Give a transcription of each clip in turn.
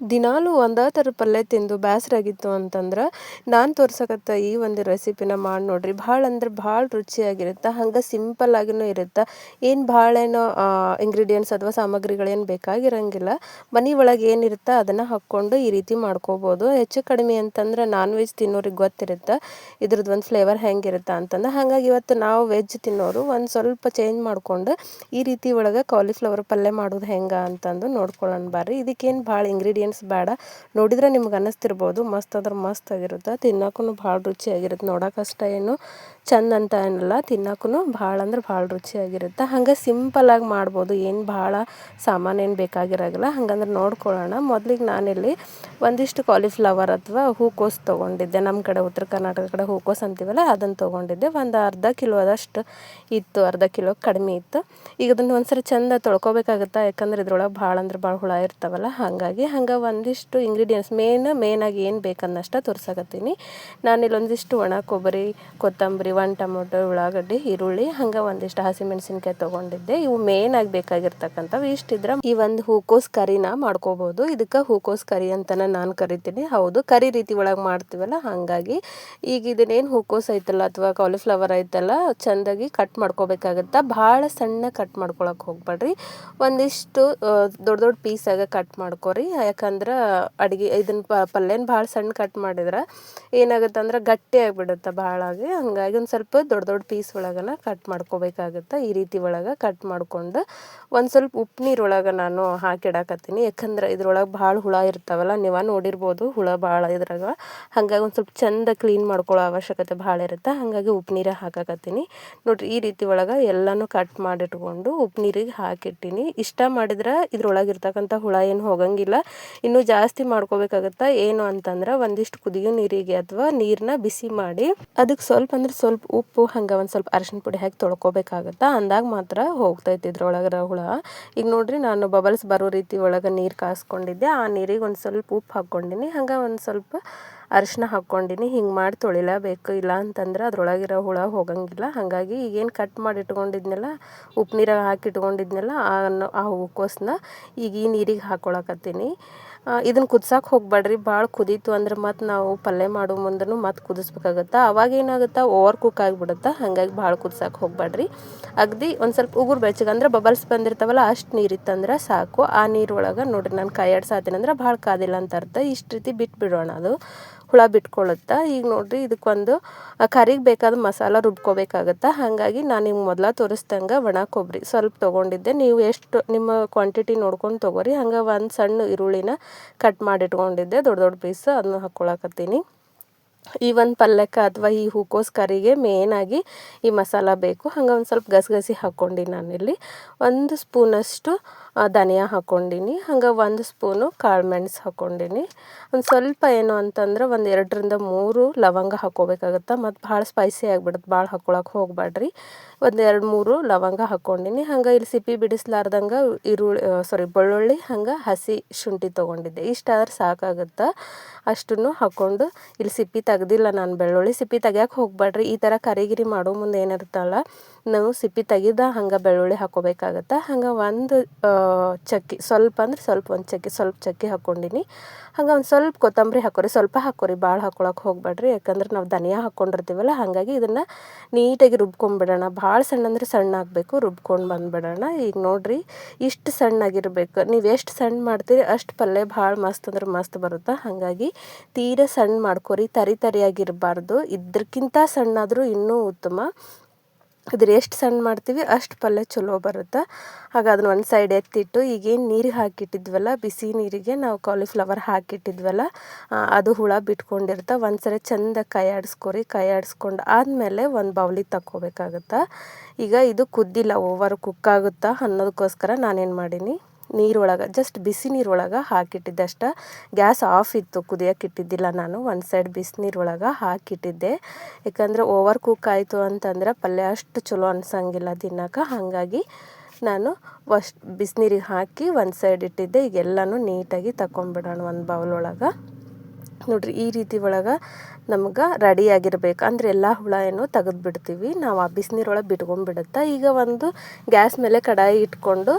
ದಿನಾಲೂ ಒಂದೇ ಥರ ಪಲ್ಯ ತಿಂದು ಬ್ಯಾಸರಾಗಿತ್ತು ಅಂತಂದ್ರೆ ನಾನು ತೋರ್ಸಕತ್ತ ಈ ಒಂದು ರೆಸಿಪಿನ ಮಾಡಿ ನೋಡ್ರಿ. ಭಾಳ ಅಂದ್ರೆ ಭಾಳ ರುಚಿಯಾಗಿರುತ್ತೆ, ಹಂಗೆ ಸಿಂಪಲ್ ಆಗಿನೂ ಇರುತ್ತೆ. ಏನು ಭಾಳ ಏನೋ ಇಂಗ್ರೀಡಿಯೆಂಟ್ಸ್ ಅಥವಾ ಸಾಮಗ್ರಿಗಳೇನು ಬೇಕಾಗಿರಂಗಿಲ್ಲ. ಮನೆ ಒಳಗೆ ಏನಿರುತ್ತೆ ಅದನ್ನು ಹಾಕ್ಕೊಂಡು ಈ ರೀತಿ ಮಾಡ್ಕೋಬೋದು. ಹೆಚ್ಚು ಕಡಿಮೆ ಅಂತಂದ್ರೆ ನಾನ್ ವೆಜ್ ತಿನ್ನೋರಿಗೆ ಗೊತ್ತಿರುತ್ತೆ ಇದ್ರದ್ದು ಒಂದು ಫ್ಲೇವರ್ ಹೆಂಗಿರುತ್ತೆ ಅಂತಂದ್ರೆ. ಹಾಗಾಗಿ ಇವತ್ತು ನಾವು ವೆಜ್ ತಿನ್ನೋರು ಒಂದು ಸ್ವಲ್ಪ ಚೇಂಜ್ ಮಾಡ್ಕೊಂಡು ಈ ರೀತಿ ಒಳಗೆ ಕಾಲಿಫ್ಲವರ್ ಪಲ್ಯ ಮಾಡೋದು ಹೆಂಗೆ ಅಂತಂದು ನೋಡ್ಕೊಳ್ಳೋಣ ಬರ್ರಿ. ಇದಕ್ಕೇನು ಭಾಳ ಬೇಡ. ನೋಡಿದ್ರೆ ನಿಮ್ಗೆ ಅನ್ನಿಸ್ತಿರ್ಬೋದು. ಮಸ್ತ್ ಅಂದ್ರೆ ಮಸ್ತ್ ಆಗಿರುತ್ತೆ. ತಿನ್ನೋಕ್ಕೂ ಭಾಳ ರುಚಿಯಾಗಿರುತ್ತೆ. ನೋಡೋಕ್ಕಷ್ಟ ಏನು ಚಂದ ಅಂತ ಏನಲ್ಲ. ತಿನ್ನೋಕ್ಕೂ ಭಾಳ ಅಂದ್ರೆ ಭಾಳ ರುಚಿಯಾಗಿರುತ್ತೆ. ಹಂಗೆ ಸಿಂಪಲಾಗಿ ಮಾಡ್ಬೋದು. ಏನು ಭಾಳ ಏನು ಬೇಕಾಗಿರೋಲ್ಲ ಹಂಗಂದ್ರೆ ನೋಡ್ಕೊಳ್ಳೋಣ. ಮೊದಲಿಗೆ ನಾನಿಲ್ಲಿ ಒಂದಿಷ್ಟು ಕಾಲಿಫ್ಲವರ್ ಅಥವಾ ಹೂಕೋಸು ತೊಗೊಂಡಿದ್ದೆ. ನಮ್ಮ ಕಡೆ ಉತ್ತರ ಕರ್ನಾಟಕದ ಕಡೆ ಹೂಕೋಸು ಅಂತೀವಲ್ಲ, ಅದನ್ನು ತೊಗೊಂಡಿದ್ದೆ. ಒಂದು ಅರ್ಧ ಕಿಲೋ ಅದಷ್ಟು ಇತ್ತು. ಅರ್ಧ ಕಿಲೋ ಕಡಿಮೆ ಇತ್ತು. ಈಗ ಅದನ್ನು ಒಂದ್ಸರಿ ಚಂದ ತೊಳ್ಕೊಬೇಕಾಗುತ್ತೆ? ಯಾಕಂದ್ರೆ ಇದ್ರೊಳಗೆ ಭಾಳ ಅಂದ್ರೆ ಭಾಳ ಹುಳ ಇರ್ತಾವಲ್ಲ. ಹಾಗಾಗಿ ಹಂಗೆ ಒಂದಿಷ್ಟು ಇಂಗ್ರೀಡಿಯೆಂಟ್ಸ್ ಮೇನ್ ಆಗಿ ಏನು ಬೇಕನ್ನಷ್ಟ ತೋರ್ಸಕತ್ತೀನಿ. ನಾನಿಲ್ಲಿ ಒಂದಿಷ್ಟು ಒಣ ಕೊಬ್ಬರಿ, ಕೊತ್ತಂಬರಿ ಒಂದು ಟೊಮೊಟೊ, ಉಳ್ಳಾಗಡ್ಡಿ, ಈರುಳ್ಳಿ, ಹಂಗೆ ಒಂದಿಷ್ಟು ಹಸಿಮೆಣಸಿನ್ಕಾಯಿ ತೊಗೊಂಡಿದ್ದೆ. ಇವು ಮೇನಾಗಿ ಬೇಕಾಗಿರ್ತಕ್ಕಂಥವು. ಇಷ್ಟಿದ್ರೆ ಈ ಒಂದು ಹೂಕೋಸ್ ಕರಿನ ಮಾಡ್ಕೋಬೋದು. ಇದಕ್ಕೆ ಹೂಕೋಸ್ ಕರಿ ಅಂತಲೇ ನಾನು ಕರಿತೀನಿ. ಹೌದು, ಕರಿ ರೀತಿ ಒಳಗೆ ಮಾಡ್ತೀವಲ್ಲ, ಹಾಗಾಗಿ ಈಗ ಇದನ್ನೇನು ಹೂಕೋಸ್ ಐತಲ್ಲ ಅಥವಾ ಕಾಲಿಫ್ಲವರ್ ಐತಲ್ಲ, ಚೆಂದಾಗಿ ಕಟ್ ಮಾಡ್ಕೋಬೇಕಾಗತ್ತ. ಭಾಳ ಸಣ್ಣ ಕಟ್ ಮಾಡ್ಕೊಳಕ್ಕೆ ಹೋಗ್ಬೇಡ್ರಿ ಒಂದಿಷ್ಟು ದೊಡ್ಡ ದೊಡ್ಡ ಪೀಸಾಗ ಕಟ್ ಮಾಡ್ಕೊರಿ. ಯಾಕಂದ್ರೆ ಅಡುಗೆ ಇದನ್ನ ಪಲ್ಯನ ಭಾಳ ಸಣ್ಣ ಕಟ್ ಮಾಡಿದ್ರೆ ಏನಾಗುತ್ತೆ ಅಂದ್ರೆ ಗಟ್ಟಿ ಆಗಿಬಿಡುತ್ತೆ ಭಾಳಾಗಿ. ಹಂಗಾಗಿ ಒಂದು ಸ್ವಲ್ಪ ದೊಡ್ಡ ದೊಡ್ಡ ಪೀಸ್ ಒಳಗನ ಕಟ್ ಮಾಡ್ಕೋಬೇಕಾಗುತ್ತೆ. ಈ ರೀತಿ ಒಳಗೆ ಕಟ್ ಮಾಡ್ಕೊಂಡು ಒಂದು ಸ್ವಲ್ಪ ಉಪ್ಪು ನೀರೊಳಗೆ ನಾನು ಹಾಕಿಡಾಕತ್ತೀನಿ ಯಾಕಂದ್ರೆ ಇದ್ರೊಳಗೆ ಭಾಳ ಹುಳ ಇರ್ತಾವಲ್ಲ, ನೀವು ನೋಡಿರ್ಬೋದು ಹುಳ ಭಾಳ ಇದ್ರಾಗ. ಹಾಗಾಗಿ ಒಂದು ಸ್ವಲ್ಪ ಚಂದ ಕ್ಲೀನ್ ಮಾಡ್ಕೊಳ್ಳೋ ಅವಶ್ಯಕತೆ ಭಾಳ ಇರುತ್ತೆ. ಹಾಗಾಗಿ ಉಪ್ಪು ನೀರೇ ಹಾಕಾಕತ್ತೀನಿ. ನೋಡಿರಿ, ಈ ರೀತಿ ಒಳಗೆ ಎಲ್ಲನೂ ಕಟ್ ಮಾಡಿಟ್ಕೊಂಡು ಉಪ್ಪು ನೀರಿಗೆ ಹಾಕಿಟ್ಟಿನಿ. ಇಷ್ಟ ಮಾಡಿದ್ರೆ ಇದ್ರೊಳಗೆ ಇರ್ತಕ್ಕಂಥ ಹುಳ ಏನು ಹೋಗಂಗಿಲ್ಲ. ಇನ್ನೂ ಜಾಸ್ತಿ ಮಾಡ್ಕೋಬೇಕಾಗತ್ತೆ? ಏನು ಅಂತಂದ್ರೆ ಒಂದಿಷ್ಟು ಕುದಿಯೋ ನೀರಿಗೆ ಅಥವಾ ನೀರನ್ನ ಬಿಸಿ ಮಾಡಿ, ಅದಕ್ಕೆ ಸ್ವಲ್ಪ ಅಂದ್ರೆ ಸ್ವಲ್ಪ ಉಪ್ಪು, ಹಂಗೆ ಒಂದು ಸ್ವಲ್ಪ ಅರಶಿನ ಪುಡಿ ಹಾಕಿ ತೊಳ್ಕೊಬೇಕಾಗತ್ತೆ? ಅಂದಾಗ ಮಾತ್ರ ಹೋಗ್ತೈತಿ ಇದ್ರೊಳಗರ ಹುಳ. ಈಗ ನೋಡ್ರಿ, ನಾನು ಬಬಲ್ಸ್ ಬರೋ ರೀತಿ ಒಳಗೆ ನೀರು ಕಾಸ್ಕೊಂಡಿದ್ದೆ. ಆ ನೀರಿಗೆ ಒಂದು ಸ್ವಲ್ಪ ಉಪ್ಪು ಹಾಕ್ಕೊಂಡಿನಿ, ಹಂಗೆ ಒಂದು ಸ್ವಲ್ಪ ಅರಶಿನ ಹಾಕ್ಕೊಂಡಿನಿ. ಹಿಂಗೆ ಮಾಡಿ ತೊಳಿಲೇಬೇಕು. ಇಲ್ಲ ಅಂತಂದ್ರೆ ಅದ್ರೊಳಗಿರೋ ಹುಳ ಹೋಗಂಗಿಲ್ಲ. ಹಾಗಾಗಿ ಈಗೇನು ಕಟ್ ಮಾಡಿ ಇಟ್ಕೊಂಡಿದ್ನೆಲ್ಲ, ಉಪ್ಪು ನೀರಾಗ ಹಾಕಿ ಇಟ್ಕೊಂಡಿದ್ನೆಲ್ಲ, ಆ ಹೂಕೋಸನ್ನ ಈಗ ಈ ನೀರಿಗೆ ಹಾಕ್ಕೊಳಕತ್ತೀನಿ ಇದನ್ನು ಕುದ್ಸಕ್ಕೆ ಹೋಗ್ಬೇಡ್ರಿ. ಭಾಳ ಕುದೀತು ಅಂದ್ರೆ ಮತ್ತು ನಾವು ಪಲ್ಯ ಮಾಡೋ ಮುಂದೂ ಮತ್ತು ಕುದಿಸ್ಬೇಕಾಗತ್ತೆ? ಅವಾಗ ಏನಾಗುತ್ತೆ? ಓವರ್ ಕುಕ್ ಆಗಿಬಿಡುತ್ತೆ? ಹಾಗಾಗಿ ಭಾಳ ಕುದ್ಸಕ್ಕೆ ಹೋಗ್ಬೇಡ್ರಿ. ಅಗದಿ ಒಂದು ಸ್ವಲ್ಪ ಉಗುರು ಬೆಚ್ಚಗೆ ಅಂದ್ರೆ ಬಬಲ್ಸ್ ಬಂದಿರ್ತಾವಲ್ಲ, ಅಷ್ಟು ನೀರಿತ್ತಂದ್ರೆ ಸಾಕು. ಆ ನೀರೊಳಗೆ ನೋಡಿರಿ ನಾನು ಕೈ ಆಡ್ಸಾತೀನಿ ಭಾಳ ಕಾದಿಲ್ಲ ಅಂತ ಅರ್ಥ. ಇಷ್ಟು ರೀತಿ ಬಿಟ್ಬಿಡೋಣ ಅದು. ಹುಳ ಬಿಟ್ಕೊಳ್ಳುತ್ತೆ ಈಗ ನೋಡಿರಿ, ಇದಕ್ಕೊಂದು ಕರಿಗೆ ಬೇಕಾದ ಮಸಾಲ ರುಬ್ಕೋಬೇಕಾಗತ್ತೆ? ಹಾಗಾಗಿ ನಾನು ನಿಮ್ಗೆ ಮೊದಲ ತೋರಿಸ್ದಂಗೆ ಒಣ ಕೊಬ್ಬರಿ ಸ್ವಲ್ಪ ತೊಗೊಂಡಿದ್ದೆ. ನೀವು ಎಷ್ಟು, ನಿಮ್ಮ ಕ್ವಾಂಟಿಟಿ ನೋಡ್ಕೊಂಡು ತೊಗೋರಿ. ಹಂಗೆ ಒಂದು ಸಣ್ಣ ಈರುಳ್ಳಿನ ಕಟ್ ಮಾಡಿ ಇಟ್ಕೊಂಡಿದ್ದೆ ದೊಡ್ಡ ದೊಡ್ಡ ಪೀಸ್ ಅದನ್ನ ಹಾಕ್ಕೊಳಕತ್ತೀನಿ ಈ ಒಂದು ಪಲ್ಯಕ್ಕೆ ಅಥವಾ ಈ ಹೂಕೋಸ್ ಕರಿಗೆ ಮೇನಾಗಿ ಈ ಮಸಾಲ ಬೇಕು. ಹಂಗೆ ಒಂದು ಸ್ವಲ್ಪ ಗಸಗಸಿ ಹಾಕ್ಕೊಂಡು ನಾನಿಲ್ಲಿ. ಒಂದು ಸ್ಪೂನಷ್ಟು ಧನಿಯಾ ಹಾಕೊಂಡಿನಿ ಹಂಗೆ ಒಂದು ಸ್ಪೂನು ಕಾಳು ಮೆಣಸು ಹಾಕೊಂಡಿನಿ ಒಂದು ಸ್ವಲ್ಪ ಏನು ಅಂತಂದ್ರೆ ಒಂದು ಎರಡರಿಂದ ಮೂರು ಲವಂಗ ಹಾಕ್ಕೋಬೇಕಾಗತ್ತೆ, ಮತ್ತು ಭಾಳ ಸ್ಪೈಸಿ ಆಗಿಬಿಡುತ್ತೆ ಭಾಳ ಹಾಕ್ಕೊಳಕ್ಕೆ ಹೋಗಬೇಡ್ರಿ ಒಂದು ಎರಡು ಮೂರು ಲವಂಗ ಹಾಕೊಂಡಿನಿ ಹಂಗೆ ಇಲ್ಲಿ ಸಿಪ್ಪಿ ಬಿಡಿಸ್ಲಾರ್ದಂಗೆ ಈರುಳ್ಳಿ ಸಾರಿ ಬೆಳ್ಳುಳ್ಳಿ, ಹಂಗೆ ಹಸಿ ಶುಂಠಿ ತೊಗೊಂಡಿದ್ದೆ. ಇಷ್ಟಾದ್ರೆ ಸಾಕಾಗುತ್ತೆ, ಅಷ್ಟನ್ನು ಹಾಕ್ಕೊಂಡು ಇಲ್ಲಿ ಸಿಪ್ಪಿ ತೆಗ್ದಿಲ್ಲ ನಾನು ಬೆಳ್ಳುಳ್ಳಿ. ಸಿಪ್ಪಿ ತೆಗಿಯೋಕೆ ಹೋಗಬೇಡ್ರಿ ಈ ಥರ ಕರಿಗಿರಿ ಮಾಡೋ ಮುಂದೆ ಏನಿರುತ್ತಲ್ಲ ನಾವು ಸಿಪ್ಪೆ ತೆಗೆದ ಹಂಗೆ ಬೆಳ್ಳುಳ್ಳಿ ಹಾಕ್ಕೋಬೇಕಾಗತ್ತೆ ಹಂಗೆ ಒಂದು ಚಕ್ಕಿ, ಸ್ವಲ್ಪ ಅಂದ್ರೆ ಸ್ವಲ್ಪ ಒಂದು ಚಕ್ಕಿ, ಸ್ವಲ್ಪ ಚಕ್ಕಿ ಹಾಕ್ಕೊಂಡಿನಿ ಹಂಗೆ ಒಂದು ಸ್ವಲ್ಪ ಕೊತ್ತಂಬರಿ ಹಾಕೋರಿ, ಸ್ವಲ್ಪ ಹಾಕೋರಿ ಭಾಳ ಹಾಕ್ಕೊಳಕ್ಕೆ ಹೋಗ್ಬೇಡ್ರಿ. ಯಾಕಂದ್ರೆ ನಾವು ಧನಿಯಾ ಹಾಕ್ಕೊಂಡಿರ್ತೀವಲ್ಲ ಹಾಗಾಗಿ ಇದನ್ನು ನೀಟಾಗಿ ರುಬ್ಕೊಂಡ್ಬಿಡೋಣ ಭಾಳ ಸಣ್ಣ ಅಂದ್ರೆ ಸಣ್ಣ ಆಗಬೇಕು, ರುಬ್ಕೊಂಡು ಬಂದುಬಿಡೋಣ. ಈಗ ನೋಡಿರಿ, ಇಷ್ಟು ಸಣ್ಣಾಗಿರಬೇಕು. ನೀವು ಎಷ್ಟು ಸಣ್ಣ ಮಾಡ್ತೀರಿ, ಅಷ್ಟು ಪಲ್ಯ ಭಾಳ ಮಸ್ತ್ ಅಂದ್ರೆ ಮಸ್ತ್ ಬರುತ್ತೆ. ಹಾಗಾಗಿ ತೀರಾ ಸಣ್ಣ ಮಾಡ್ಕೊರಿ, ತರಿ ತರಿಯಾಗಿರಬಾರ್ದು. ಇದ್ರಕ್ಕಿಂತ ಸಣ್ಣಾದರೂ ಇನ್ನೂ ಉತ್ತಮ. ಅದ್ರ ಎಷ್ಟು ಸಣ್ಣ ಮಾಡ್ತೀವಿ ಅಷ್ಟು ಪಲ್ಯ ಚಲೋ ಬರುತ್ತೆ. ಆಗ ಅದನ್ನ ಒಂದು ಸೈಡ್ ಎತ್ತಿಟ್ಟು ಈಗೇನು ನೀರಿಗೆ ಹಾಕಿಟ್ಟಿದ್ವಲ್ಲ, ಬಿಸಿ ನೀರಿಗೆ ನಾವು ಕಾಲಿಫ್ಲವರ್ ಹಾಕಿಟ್ಟಿದ್ವಲ್ಲ ಅದು ಹುಳ ಬಿಟ್ಕೊಂಡಿರ್ತ ಒಂದು ಸರಿ ಚೆಂದ ಕೈ ಆಡಿಸ್ಕೊರಿ, ಕೈ ಆಡಿಸ್ಕೊಂಡು ಆದಮೇಲೆ ಒಂದು ಬೌಲಿ ತಕ್ಕೋಬೇಕಾಗುತ್ತೆ. ಈಗ ಇದು ಕುದ್ದಿಲ್ಲ ಓವರ್ ಕುಕ್ ಅನ್ನೋದಕ್ಕೋಸ್ಕರ ನಾನೇನು ಮಾಡೀನಿ ನೀರೊಳಗೆ ಜಸ್ಟ್ ಬಿಸಿ ನೀರೊಳಗೆ ಹಾಕಿಟ್ಟಿದ್ದೆ ಅಷ್ಟ. ಗ್ಯಾಸ್ ಆಫ್ ಇತ್ತು ಕುದಿಯೋಕೆ ಇಟ್ಟಿದ್ದಿಲ್ಲ ನಾನು ಒಂದು ಸೈಡ್ ಬಿಸಿನೀರೊಳಗೆ ಹಾಕಿಟ್ಟಿದ್ದೆ. ಯಾಕಂದರೆ ಓವರ್ ಕುಕ್ ಆಯಿತು ಅಂತಂದ್ರೆ ಪಲ್ಯ ಅಷ್ಟು ಚಲೋ ಅನ್ಸಂಗಿಲ್ಲ ತಿನ್ನೋಕೆ. ಹಾಗಾಗಿ ನಾನು ವಶ್ ಬಿಸಿನೀರಿಗೆ ಹಾಕಿ ಒಂದು ಸೈಡ್ ಇಟ್ಟಿದ್ದೆ. ಈಗ ಎಲ್ಲನೂ ನೀಟಾಗಿ ತಗೊಂಬಿಡೋಣ ಒಂದು ಬೌಲ್ ನೋಡ್ರಿ, ಈ ರೀತಿ ಒಳಗೆ ನಮ್ಗೆ ರೆಡಿಯಾಗಿರ್ಬೇಕು ಅಂದರೆ ಎಲ್ಲ ಹುಳ ಏನು ತೆಗೆದು ಬಿಡ್ತೀವಿ ನಾವು ಆ ಬಿಸಿನೀರೊಳಗೆ ಬಿಟ್ಕೊಂಡ್ಬಿಡುತ್ತೆ, ಈಗ ಒಂದು ಗ್ಯಾಸ್ ಮೇಲೆ ಕಡಾಯಿ ಇಟ್ಕೊಂಡು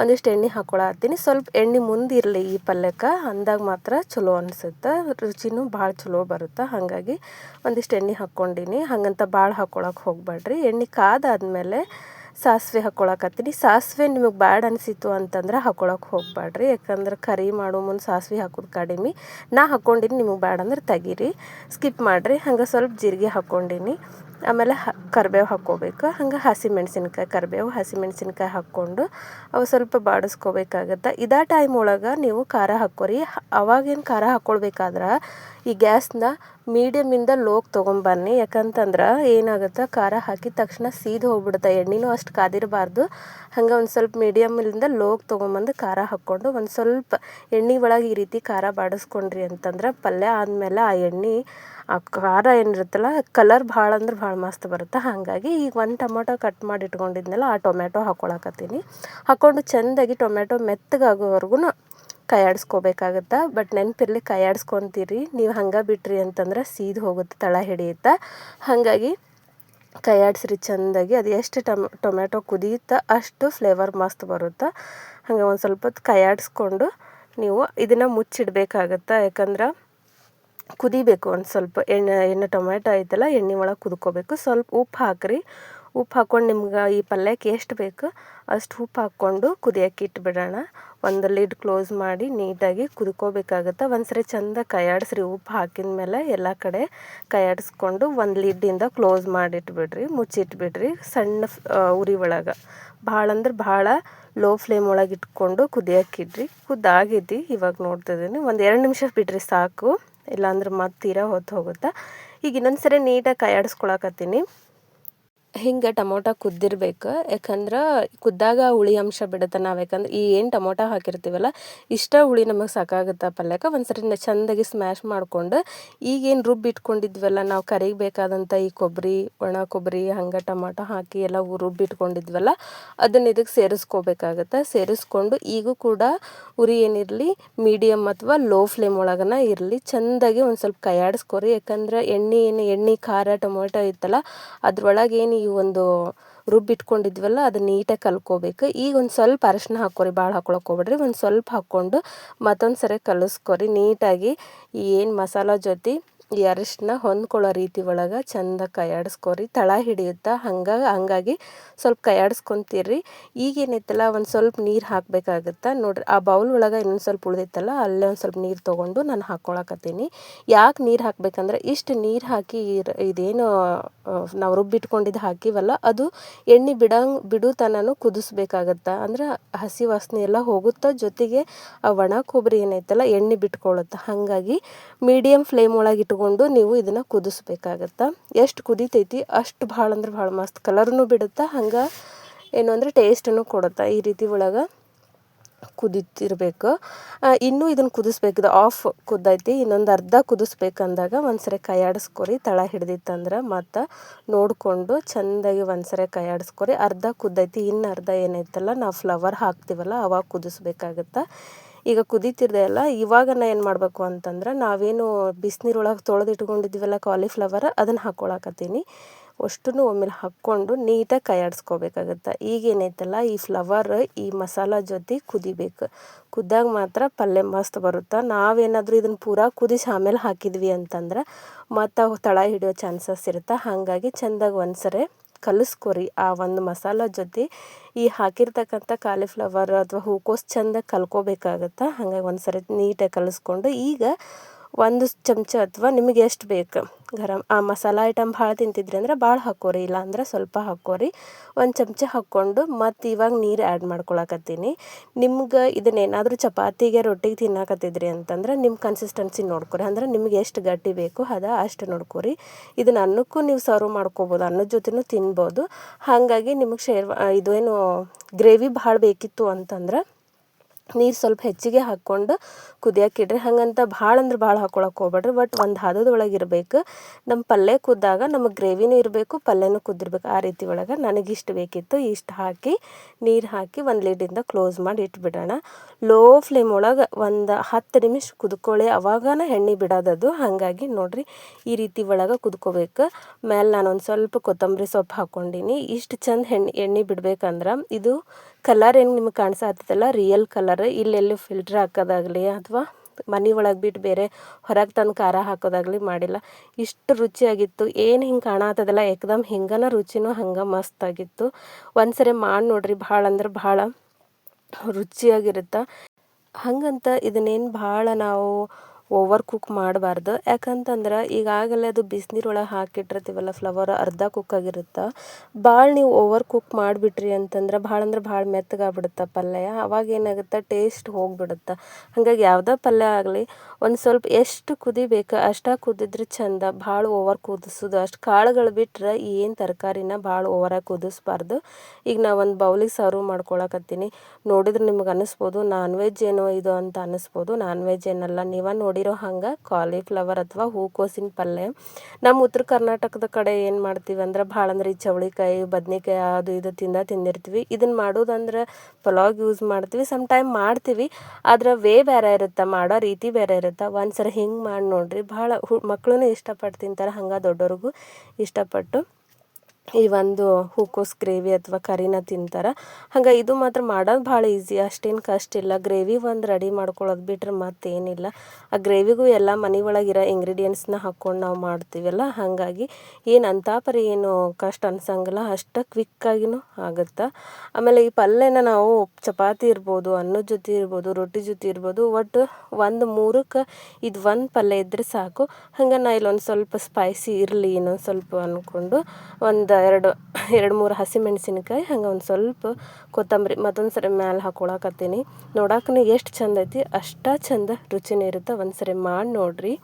ಒಂದಿಷ್ಟು ಎಣ್ಣೆ ಹಾಕ್ಕೊಳತ್ತೀನಿ ಸ್ವಲ್ಪ ಎಣ್ಣೆ ಮುಂದಿರಲಿ ಈ ಪಲ್ಯಕ್ಕೆ. ಅಂದಾಗ ಮಾತ್ರ ಚಲೋ ಅನಿಸುತ್ತೆ. ರುಚಿನೂ ಭಾಳ ಚಲೋ ಬರುತ್ತೆ. ಹಾಗಾಗಿ ಒಂದಿಷ್ಟು ಎಣ್ಣೆ ಹಾಕ್ಕೊಂಡಿನಿ. ಹಾಗಂತ ಭಾಳ ಹಾಕ್ಕೊಳಕ್ಕೆ ಹೋಗಬೇಡ್ರಿ ಎಣ್ಣೆ ಕಾದಾದ್ಮೇಲೆ ಸಾಸಿವೆ ಹಾಕ್ಕೊಳಕತ್ತೀನಿ ಸಾಸಿವೆ ನಿಮಗೆ ಬ್ಯಾಡ್ ಅನಿಸಿತು ಅಂತಂದ್ರೆ ಹಾಕ್ಕೊಳಕ್ಕೆ ಹೋಗ್ಬೇಡ್ರಿ ಯಾಕಂದ್ರೆ ಕರಿ ಮಾಡೋ ಮುಂದೆ ಸಾಸಿವೆ ಹಾಕೋದು ಕಡಿಮೆ. ನಾ ಹಾಕ್ಕೊಂಡಿನಿ ನಿಮಗೆ ಬ್ಯಾಡ ಅಂದ್ರೆ ತೆಗೀರಿ. ಸ್ಕಿಪ್ ಮಾಡಿರಿ. ಹಂಗೆ ಸ್ವಲ್ಪ ಜೀರಿಗೆ ಹಾಕ್ಕೊಂಡೀನಿ ಆಮೇಲೆ ಹ ಕರಿಬೇವು ಹಾಕ್ಕೋಬೇಕು. ಹಂಗೆ ಹಸಿಮೆಣ್ಸಿನ್ಕಾಯಿ, ಕರಿಬೇವು ಹಸಿಮೆಣ್ಸಿನ್ಕಾಯಿ ಹಾಕ್ಕೊಂಡು ಅವು ಸ್ವಲ್ಪ ಬಾಡಿಸ್ಕೋಬೇಕಾಗತ್ತೆ. ಇದೇ ಟೈಮ್ ಒಳಗೆ ನೀವು ಖಾರ ಹಾಕ್ಕೋರಿ. ಅವಾಗೇನು ಖಾರ ಹಾಕ್ಕೊಳ್ಬೇಕಾದ್ರೆ ಈ ಗ್ಯಾಸ್ನ ಮೀಡಿಯಮ್ಮಿಂದ ಲೋಗೆ ತೊಗೊಂಬನ್ನಿ. ಯಾಕಂತಂದ್ರೆ ಏನಾಗುತ್ತೆ, ಖಾರ ಹಾಕಿದ ತಕ್ಷಣ ಸೀದು ಹೋಗ್ಬಿಡುತ್ತೆ. ಎಣ್ಣೆನೂ ಅಷ್ಟು ಕಾದಿರಬಾರ್ದು. ಹಂಗೆ ಒಂದು ಸ್ವಲ್ಪ ಮೀಡಿಯಮಿಂದ ಲೋಗೆ ತೊಗೊಂಬಂದು ಖಾರ ಹಾಕ್ಕೊಂಡು ಒಂದು ಸ್ವಲ್ಪ ಎಣ್ಣೆ ಒಳಗೆ ಈ ರೀತಿ ಖಾರ ಬಾಡಿಸ್ಕೊಂಡ್ರಿ ಅಂತಂದ್ರೆ ಪಲ್ಯ ಆದಮೇಲೆ ಆ ಎಣ್ಣೆ, ಆ ಖಾರ ಏನಿರುತ್ತಲ್ಲ ಕಲರ್ ಭಾಳ ಅಂದ್ರೆ ಭಾಳ ಮಸ್ತ್ ಬರುತ್ತೆ. ಹಾಗಾಗಿ ಈಗ ಒಂದು ಟೊಮೊಟೊ ಕಟ್ ಮಾಡಿ ಇಟ್ಕೊಂಡಿದ್ನಲ್ಲ ಆ ಟೊಮೆಟೊ ಹಾಕ್ಕೊಳಕತ್ತೀನಿ ಹಾಕ್ಕೊಂಡು ಚೆಂದಾಗಿ ಟೊಮೆಟೊ ಮೆತ್ತಗಾಗೋವರೆಗೂ ಕೈಯಾಡಿಸ್ಕೋಬೇಕಾಗತ್ತೆ? ಬಟ್ ನೆನಪಿರಲಿ ಕೈಯಾಡಿಸ್ಕೊತೀರಿ. ನೀವು ಹಂಗೆ ಬಿಟ್ರಿ ಅಂತಂದ್ರೆ ಸೀದು ಹೋಗುತ್ತೆ, ತಳ ಹಿಡಿಯುತ್ತೆ? ಹಾಗಾಗಿ ಕೈಯಾಡಿಸ್ರಿ ಚೆಂದಾಗಿ. ಅದು ಎಷ್ಟು ಟಮ್, ಟೊಮ್ಯಾಟೊ ಕುದಿಯುತ್ತೆ ಅಷ್ಟು ಫ್ಲೇವರ್ ಮಸ್ತ್ ಬರುತ್ತೆ? ಹಾಗೆ ಒಂದು ಸ್ವಲ್ಪ ಹೊತ್ತು ಕೈಯಾಡಿಸ್ಕೊಂಡು ನೀವು ಇದನ್ನು ಮುಚ್ಚಿಡಬೇಕಾಗತ್ತೆ? ಯಾಕಂದ್ರೆ ಕುದಿಬೇಕು ಒಂದು ಸ್ವಲ್ಪ. ಎಣ್ಣೆ ಎಣ್ಣೆ ಟೊಮ್ಯಾಟೊ ಐತಲ್ಲ, ಎಣ್ಣೆ ಒಳಗೆ ಕುದ್ಕೋಬೇಕು. ಸ್ವಲ್ಪ ಉಪ್ಪು ಹಾಕಿರಿ. ಉಪ್ಪು ಹಾಕ್ಕೊಂಡು ನಿಮ್ಗೆ ಈ ಪಲ್ಯಕ್ಕೆ ಎಷ್ಟು ಬೇಕು ಅಷ್ಟು ಉಪ್ಪು ಹಾಕ್ಕೊಂಡು ಕುದಿಯೋಕೆ ಇಟ್ಬಿಡೋಣ. ಒಂದು ಲಿಡ್ ಕ್ಲೋಸ್ ಮಾಡಿ ನೀಟಾಗಿ ಕುದ್ಕೋಬೇಕಾಗತ್ತೆ. ಒಂದು ಸರಿ ಚೆಂದ ಕೈಯಾಡಿಸ್ರಿ ಉಪ್ಪು ಹಾಕಿದ ಮೇಲೆ ಎಲ್ಲ ಕಡೆ ಕೈಯಾಡಿಸ್ಕೊಂಡು ಒಂದು ಲಿಡ್ಡಿಂದ ಕ್ಲೋಸ್ ಮಾಡಿಟ್ಬಿಡ್ರಿ, ಮುಚ್ಚಿಟ್ಬಿಡ್ರಿ ಸಣ್ಣ ಉರಿ ಒಳಗೆ. ಭಾಳ ಅಂದ್ರೆ ಭಾಳ ಲೋ ಫ್ಲೇಮ್ ಒಳಗೆ ಇಟ್ಕೊಂಡು ಕುದಿಯೋಕೆ ಇಡ್ರಿ. ಕುದ್ದಾಗೈತಿ ಇವಾಗ ನೋಡ್ತಿದ್ದೀನಿ ಒಂದು ಎರಡು ನಿಮಿಷ ಬಿಡ್ರಿ ಸಾಕು. ಇಲ್ಲಾಂದ್ರೆ ಮತ್ತೆ ಹೊತ್ತು ಹೋಗುತ್ತೆ. ಈಗ ಇನ್ನೊಂದು ಸರಿ ನೀಟಾಗಿ ಕೈಯಾಡಿಸ್ಕೊಳಕತ್ತೀನಿ. ಹಿಂಗೆ ಟೊಮೊಟೊ ಕುದ್ದಿರ್ಬೇಕು. ಯಾಕಂದ್ರೆ ಕುದ್ದಾಗ ಹುಳಿ ಅಂಶ ಬಿಡುತ್ತೆ ನಾವು. ಯಾಕಂದ್ರೆ ಈ ಏನು ಟೊಮೊಟೊ ಹಾಕಿರ್ತೀವಲ್ಲ, ಇಷ್ಟ ಹುಳಿ ನಮಗೆ ಸಾಕಾಗುತ್ತೆ ಪಲ್ಯಕ್ಕೆ. ಒಂದು ಸರಿ ಚೆಂದಾಗಿ ಸ್ಮ್ಯಾಶ್ ಮಾಡ್ಕೊಂಡು, ಈಗೇನು ರುಬ್ಬಿ ಇಟ್ಕೊಂಡಿದ್ವಲ್ಲ, ನಾವು ಕರಿಗೆ ಬೇಕಾದಂಥ ಈ ಕೊಬ್ಬರಿ ಒಣ ಕೊಬ್ಬರಿ ಹಂಗೆ ಟೊಮೊಟೊ ಹಾಕಿ ಎಲ್ಲ ರುಬ್ಬಿ ಇಟ್ಕೊಂಡಿದ್ವಲ್ಲ, ಅದನ್ನ ಇದಕ್ಕೆ ಸೇರಿಸ್ಕೋಬೇಕಾಗತ್ತೆ. ಸೇರಿಸ್ಕೊಂಡು ಈಗೂ ಕೂಡ ಉರಿ ಏನಿರಲಿ ಮೀಡಿಯಮ್ ಅಥವಾ ಲೋ ಫ್ಲೇಮ್ ಒಳಗನ ಇರಲಿ, ಚಂದಾಗಿ ಒಂದು ಸ್ವಲ್ಪ ಕೈಯಾಡಿಸ್ಕೊರಿ. ಯಾಕಂದ್ರೆ ಎಣ್ಣೆ ಏನು, ಎಣ್ಣೆ, ಖಾರ, ಟೊಮೊಟೊ ಇತ್ತಲ್ಲ, ಅದ್ರೊಳಗೆ ಏನು ಈ ಒಂದು ರುಬ್ಬಿಟ್ಕೊಂಡಿದ್ವಲ್ಲ ಅದು ನೀಟಾಗಿ ಕಲ್ಕೋಬೇಕು ಈಗ ಒಂದು ಸ್ವಲ್ಪ ಅರಶಿನ ಹಾಕೋರಿ ಭಾಳ ಹಾಕೊಳಕ್ಕೆ ಹೋಗ್ಬೇಡ್ರಿ. ಒಂದು ಸ್ವಲ್ಪ ಹಾಕ್ಕೊಂಡು ಮತ್ತೊಂದು ಸರಿ ಕಲಿಸ್ಕೊರಿ. ನೀಟಾಗಿ ಏನು ಮಸಾಲ ಜೊತೆ ಈ ಅರಿಶಿನ ಹೊಂದ್ಕೊಳ್ಳೋ ರೀತಿ ಒಳಗೆ ಚಂದ ಕೈಯಾಡಿಸ್ಕೊರಿ, ತಳ ಹಿಡಿಯುತ್ತೆ ಹಂಗೆ, ಹಂಗಾಗಿ ಸ್ವಲ್ಪ ಕೈಯಾಡಿಸ್ಕೊತೀರಿ. ಈಗೇನೈತಲ್ಲ ಒಂದು ಸ್ವಲ್ಪ ನೀರು ಹಾಕಬೇಕಾಗತ್ತೆ, ನೋಡ್ರಿ ಆ ಬೌಲ್ ಒಳಗೆ ಇನ್ನೊಂದು ಸ್ವಲ್ಪ ಉಳಿದಿತ್ತಲ್ಲ, ಅಲ್ಲೇ ಒಂದು ಸ್ವಲ್ಪ ನೀರು ತೊಗೊಂಡು ನಾನು ಹಾಕ್ಕೊಳಕತ್ತೀನಿ ಯಾಕೆ ನೀರು ಹಾಕಬೇಕಂದ್ರೆ, ಇಷ್ಟು ನೀರು ಹಾಕಿ ಇದೇನು ನಾವು ರುಬ್ಬಿಟ್ಕೊಂಡಿದ್ದು ಹಾಕಿವಲ್ಲ, ಅದು ಎಣ್ಣೆ ಬಿಡಂಗೆ ಬಿಡು ತನೂ ಕುದಿಸ್ಬೇಕಾಗತ್ತೆ. ಅಂದ್ರೆ ಹಸಿ ವಾಸನೆ ಎಲ್ಲ ಹೋಗುತ್ತೆ, ಜೊತೆಗೆ ಆ ಒಣ ಕೊಬ್ಬರಿ ಏನೈತಲ್ಲ ಎಣ್ಣೆ ಬಿಟ್ಕೊಳುತ್ತೆ. ಹಾಗಾಗಿ ಮೀಡಿಯಮ್ ಫ್ಲೇಮ್ ಒಳಗೆ ಇಟ್ಕೊಂಡು ನೀವು ಇದನ್ನು ಕುದಿಸ್ಬೇಕಾಗತ್ತೆ? ಎಷ್ಟು ಕುದಿತೈತಿ? ಅಷ್ಟು ಭಾಳ ಅಂದ್ರೆ ಭಾಳ ಮಸ್ತ್ ಕಲರ್ನು ಬಿಡುತ್ತೆ? ಹಂಗೆ ಏನು ಅಂದರೆ ಟೇಸ್ಟನ್ನು ಕೊಡುತ್ತೆ ಈ ರೀತಿ ಒಳಗೆ ಕುದಿತಿರ್ಬೇಕು. ಇನ್ನೂ ಇದನ್ನು ಕುದಿಸ್ಬೇಕು. ಇದು ಆಫ್ ಕುದ್ದೈತಿ. ಇನ್ನೊಂದು ಅರ್ಧ ಕುದಿಸ್ಬೇಕಂದಾಗ ಒಂದ್ಸರಿ ಕೈಯಾಡಿಸ್ಕೊರಿ ತಳ ಹಿಡ್ದಿತ್ತಂದ್ರೆ ಮತ್ತು ನೋಡಿಕೊಂಡು ಚೆಂದಾಗಿ ಒಂದ್ಸರಿ ಕೈಯಾಡಿಸ್ಕೊರಿ ಅರ್ಧ ಕುದ್ದೈತಿ. ಇನ್ನು ಅರ್ಧ ಏನೈತಲ್ಲ, ನಾವು ಫ್ಲವರ್ ಹಾಕ್ತೀವಲ್ಲ, ಅವಾಗ ಕುದಿಸ್ಬೇಕಾಗತ್ತೆ? ಈಗ ಕುದೀತಿರ್ದೆ ಅಲ್ಲ, ಇವಾಗ ನಾ ಏನು ಮಾಡಬೇಕು ಅಂತಂದ್ರೆ ನಾವೇನು ಬಿಸಿನೀರೊಳಗೆ ತೊಳೆದು ಇಟ್ಕೊಂಡಿದ್ದೀವಲ್ಲ ಕಾಲಿಫ್ಲವರ್ ಅದನ್ನು ಹಾಕ್ಕೊಳಕತ್ತೀನಿ ಅಷ್ಟು ಒಮ್ಮೆಲೆ ಹಾಕ್ಕೊಂಡು ನೀಟಾಗಿ ಕೈಯಾಡಿಸ್ಕೋಬೇಕಾಗತ್ತೆ. ಈಗೇನೈತಲ್ಲ, ಈ ಫ್ಲವರ್ ಈ ಮಸಾಲ ಜೊತೆ ಕುದಿಬೇಕು. ಕುದ್ದಾಗ ಮಾತ್ರ ಪಲ್ಯ ಮಸ್ತ್ ಬರುತ್ತೆ? ನಾವೇನಾದರೂ ಇದನ್ನು ಪೂರ ಕುದಿಸಿ ಆಮೇಲೆ ಹಾಕಿದ್ವಿ ಅಂತಂದ್ರೆ ಮತ್ತು ತಳ ಹಿಡಿಯೋ ಚಾನ್ಸಸ್ ಇರುತ್ತೆ? ಹಾಗಾಗಿ ಚೆಂದಾಗಿ ಒಂದ್ಸರಿ ಕಲಿಸ್ಕೊರಿ. ಆ ಒಂದು ಮಸಾಲ ಜೊತೆ ಈ ಹಾಕಿರ್ತಕ್ಕಂಥ ಕಾಲಿಫ್ಲವರ್ ಅಥವಾ ಹೂಕೋಸು ಚಂದ ಕಲ್ಕೋಬೇಕಾಗತ್ತೆ? ಹಾಗಾಗಿ ಒಂದ್ಸರಿ ನೀಟಾಗಿ ಕಲಿಸ್ಕೊಂಡು ಈಗ ಒಂದು ಚಮಚ ಅಥವಾ ನಿಮಗೆ ಎಷ್ಟು ಬೇಕು. ಗರಂ, ಆ ಮಸಾಲೆ ಐಟಮ್ ಭಾಳ ತಿಂತಿದ್ರಿ ಅಂದ್ರೆ ಭಾಳ ಹಾಕೋರಿ, ಇಲ್ಲ ಅಂದ್ರೆ ಸ್ವಲ್ಪ ಹಾಕೋರಿ. ಒಂದು ಚಮಚ ಹಾಕ್ಕೊಂಡು ಮತ್ತು ಇವಾಗ ನೀರು ಆ್ಯಡ್ ಮಾಡ್ಕೊಳಕತ್ತೀನಿ. ನಿಮ್ಗೆ ಇದನ್ನೇನಾದರೂ ಚಪಾತಿಗೆ ರೊಟ್ಟಿಗೆ ತಿನ್ನಕತ್ತಿದ್ರಿ ಅಂತಂದ್ರೆ ನಿಮ್ಮ ಕನ್ಸಿಸ್ಟೆನ್ಸಿ ನೋಡ್ಕೊರಿ. ಅಂದ್ರೆ ನಿಮ್ಗೆ ಎಷ್ಟು ಗಟ್ಟಿ ಬೇಕು ಅದ ಅಷ್ಟು ನೋಡ್ಕೊರಿ. ಇದನ್ನು ಅನ್ನಕ್ಕೂ ನೀವು ಸರ್ವ್ ಮಾಡ್ಕೋಬೋದು, ಅನ್ನದ ಜೊತೆನೂ ತಿನ್ಬೋದು. ಹಾಗಾಗಿ ನಿಮಗೆ ಶೇರ್ ಇದೇನು ಗ್ರೇವಿ ಭಾಳ ಬೇಕಿತ್ತು ಅಂತಂದ್ರೆ ನೀರು ಸ್ವಲ್ಪ ಹೆಚ್ಚಿಗೆ ಹಾಕ್ಕೊಂಡು ಕುದಿಯಕ್ಕೆ ಇಡ್ರಿ. ಹಂಗಂತ ಭಾಳ ಅಂದ್ರೆ ಭಾಳ ಹಾಕ್ಕೊಳಕ್ಕೆ ಹೋಗ್ಬೇಡ್ರಿ. ಬಟ್ ಒಂದು ಹದದೊಳಗೆ ಇರಬೇಕು. ನಮ್ಮ ಪಲ್ಯ ಕುದ್ದಾಗ ನಮಗೆ ಗ್ರೇವಿನೂ ಇರಬೇಕು, ಪಲ್ಯನೂ ಕುದ್ದಿರ್ಬೇಕು. ಆ ರೀತಿ ಒಳಗೆ ನನಗಿಷ್ಟು ಬೇಕಿತ್ತು ಇಷ್ಟು ಹಾಕಿ, ನೀರು ಹಾಕಿ ಒಂದು ಲೀಡಿಂದ ಕ್ಲೋಸ್ ಮಾಡಿ ಇಟ್ಬಿಡೋಣ. ಲೋ ಫ್ಲೇಮ್ ಒಳಗೆ ಒಂದು ಹತ್ತು ನಿಮಿಷ ಕುದ್ಕೊಳ್ಳಿ. ಅವಾಗನ ಎಣ್ಣೆ ಬಿಡೋದದು. ಹಾಗಾಗಿ ನೋಡಿರಿ ಈ ರೀತಿ ಒಳಗೆ ಕುದ್ಕೋಬೇಕು. ಮೇಲೆ ನಾನು ಒಂದು ಸ್ವಲ್ಪ ಕೊತ್ತಂಬರಿ ಸೊಪ್ಪು ಹಾಕ್ಕೊಂಡಿನಿ ಇಷ್ಟು ಚಂದ ಎಣ್ಣೆ ಎಣ್ಣೆ ಬಿಡ್ಬೇಕಂದ್ರೆ ಇದು ಕಲರ್ ಏನು ನಿಮಗೆ ಕಾಣಿಸತ್ತಲ್ಲ ರಿಯಲ್ ಕಲರ್ ಇಲ್ಲೆಲ್ಲೂ ಫಿಲ್ಟ್ರ್ ಹಾಕೋದಾಗಲಿ ಅಥವಾ ಮನೆ ಒಳಗೆ ಬಿಟ್ಟು ಬೇರೆ ಹೊರಗೆ ತಂದು ಖಾರ ಹಾಕೋದಾಗಲಿ ಮಾಡಿಲ್ಲ. ಇಷ್ಟು ರುಚಿಯಾಗಿತ್ತು. ಏನು ಹಿಂಗೆ ಕಾಣತ್ತದಲ್ಲ ಏಕದಮ್ ಹಿಂಗನ ರುಚಿನೂ ಹಂಗೆ ಮಸ್ತಾಗಿತ್ತು. ಒಂದು ಸರಿ ಮಾಡಿ ನೋಡ್ರಿ ಭಾಳ ಅಂದ್ರೆ ಭಾಳ ರುಚಿಯಾಗಿರುತ್ತೆ. ಹಂಗಂತ ಇದನ್ನೇನು ಭಾಳ ನಾವು ಓವರ್ ಕುಕ್ ಮಾಡಬಾರ್ದು. ಯಾಕಂತಂದ್ರೆ ಈಗಾಗಲೇ ಅದು ಬಿಸಿನೀರೊಳಗೆ ಹಾಕಿಟ್ಟಿರ್ತೀವಲ್ಲ ಫ್ಲವರ್ ಅರ್ಧ ಕುಕ್ ಆಗಿರುತ್ತೆ? ಭಾಳ ನೀವು ಓವರ್ ಕುಕ್ ಮಾಡಿಬಿಟ್ರಿ ಅಂತಂದ್ರೆ ಭಾಳ ಅಂದ್ರೆ ಭಾಳ ಮೆತ್ತಗಾಗ್ಬಿಡುತ್ತೆ ಪಲ್ಯ? ಅವಾಗ ಏನಾಗುತ್ತೆ? ಟೇಸ್ಟ್ ಹೋಗ್ಬಿಡುತ್ತೆ? ಹಾಗಾಗಿ ಯಾವುದೇ ಪಲ್ಯ ಆಗಲಿ, ಒಂದು ಸ್ವಲ್ಪ ಎಷ್ಟು ಕುದಿಬೇಕು, ಅಷ್ಟೇ ಕುದಿದ್ರೆ ಚಂದ ಭಾಳ ಓವರ್ ಕುದಿಸೋದು. ಅಷ್ಟು ಕಾಳುಗಳು ಬಿಟ್ಟರೆ ಏನು ತರಕಾರಿನ ಭಾಳ ಓವರಾಗಿ ಕುದಿಸ್ಬಾರ್ದು. ಈಗ ನಾ ಒಂದು ಬೌಲಿಗೆ ಸರ್ವ್ ಮಾಡ್ಕೊಳಕತ್ತೀನಿ. ನೋಡಿದ್ರೆ ನಿಮ್ಗೆ ಅನ್ನಿಸ್ಬೋದು ನಾನ್ ವೆಜ್ ಏನೋ ಇದು ಅಂತ ಅನ್ನಿಸ್ಬೋದು ನಾನ್ ವೆಜ್ ಏನಲ್ಲ. ನೀವ ನೋಡಿರೋ ಹಂಗೆ ಕಾಲಿಫ್ಲವರ್ ಅಥವಾ ಹೂಕೋಸಿನ ಪಲ್ಯ. ನಮ್ಮ ಉತ್ತರ ಕರ್ನಾಟಕದ ಕಡೆ ಏನು ಮಾಡ್ತೀವಿ ಅಂದ್ರೆ ಭಾಳ ಅಂದ್ರೆ ಈ ಚವಳಿಕಾಯಿ, ಬದ್ನೆಕಾಯಿ ಅದು ಇದು ತಿಂದ ತಿಂದಿರ್ತೀವಿ. ಇದನ್ನು ಮಾಡೋದಂದ್ರೆ ಪಲಾವ್ಗೆ ಯೂಸ್ ಮಾಡ್ತೀವಿ ಸಮ್ ಟೈಮ್ ಮಾಡ್ತೀವಿ. ಆದ್ರೆ ವೇ ಬೇರೆ ಇರುತ್ತೆ, ಮಾಡೋ ರೀತಿ ಬೇರೆ ಇರುತ್ತೆ. ಒಂದ್ಸರಿ ಹಿಂಗೆ ಮಾಡಿ ನೋಡ್ರಿ, ಭಾಳ ಹು ಮಕ್ಕಳೂ ಇಷ್ಟಪಟ್ಟು ತಿಂತಾರೆ, ಹಂಗೆ ದೊಡ್ಡವ್ರಿಗೂ ಇಷ್ಟಪಟ್ಟು. ಈ ಒಂದು ಹೂಕೋಸ್ ಗ್ರೇವಿ ಅಥವಾ ಕರಿನ ತಿಂತಾರೆ. ಹಂಗೆ ಇದು ಮಾತ್ರ ಮಾಡೋದು ಭಾಳ ಈಸಿ ಅಷ್ಟೇನು ಕಷ್ಟ ಇಲ್ಲ. ಗ್ರೇವಿ ಒಂದು ರೆಡಿ ಮಾಡ್ಕೊಳ್ಳೋದು ಬಿಟ್ರೆ ಮತ್ತೇನಿಲ್ಲ. ಆ ಗ್ರೇವಿಗೂ ಎಲ್ಲ ಮನೆ ಒಳಗಿರೋ ಇಂಗ್ರೀಡಿಯೆಂಟ್ಸ್ನ ಹಾಕ್ಕೊಂಡು ನಾವು ಮಾಡ್ತೀವಲ್ಲ ಹಾಗಾಗಿ ಏನು ಅಂತಾಪರಿ ಏನು ಕಷ್ಟ ಅನ್ಸಂಗಿಲ್ಲ. ಅಷ್ಟು ಕ್ವಿಕ್ಕಾಗಿನೂ ಆಗುತ್ತೆ. ಆಮೇಲೆ ಈ ಪಲ್ಯನ ನಾವು ಚಪಾತಿ ಇರ್ಬೋದು, ಅನ್ನದ ಜೊತೆ ಇರ್ಬೋದು, ರೊಟ್ಟಿ ಜೊತೆ ಇರ್ಬೋದು ಒಟ್ಟು ಒಂದು ಮೂರಕ್ಕೆ ಇದು ಒಂದು ಪಲ್ಯ ಇದ್ದರೆ ಸಾಕು. ಹಂಗೆ ನಾ ಇಲ್ಲೊಂದು ಸ್ವಲ್ಪ ಸ್ಪೈಸಿ ಇರಲಿ, ಇನ್ನೊಂದು ಸ್ವಲ್ಪ ಅಂದ್ಕೊಂಡು ಒಂದು ಎರಡು ಎರಡು ಮೂರು ಹಸಿಮೆಣ್ಸಿನ್ಕಾಯಿ ಹಂಗೆ ಒಂದು ಸ್ವಲ್ಪ ಕೊತ್ತಂಬರಿ ಮತ್ತೊಂದು ಸರಿ ಮ್ಯಾಲೆ ಹಾಕೊಳಕತ್ತೀನಿ. ನೋಡಕ್ಕೂ ಎಷ್ಟು ಚಂದ ಐತಿ, ಅಷ್ಟೇ ಚಂದ ರುಚಿನೇ ಇರುತ್ತೆ ಒಂದು ಸರಿ ಮಾಡಿ ನೋಡಿರಿ.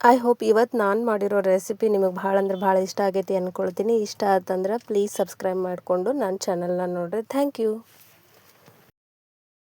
ಐ ಹೋಪ್ ಇವತ್ತು ನಾನು ಮಾಡಿರೋ ರೆಸಿಪಿ ನಿಮಗೆ ಭಾಳ ಅಂದ್ರೆ ಭಾಳ ಇಷ್ಟ ಆಗೈತಿ ಅಂದ್ಕೊಳ್ತೀನಿ ಇಷ್ಟ ಆತಂದ್ರೆ ಪ್ಲೀಸ್ ಸಬ್ಸ್ಕ್ರೈಬ್ ಮಾಡಿಕೊಂಡು ನನ್ನ ಚಾನಲ್ನ ನೋಡಿರಿ. Thank you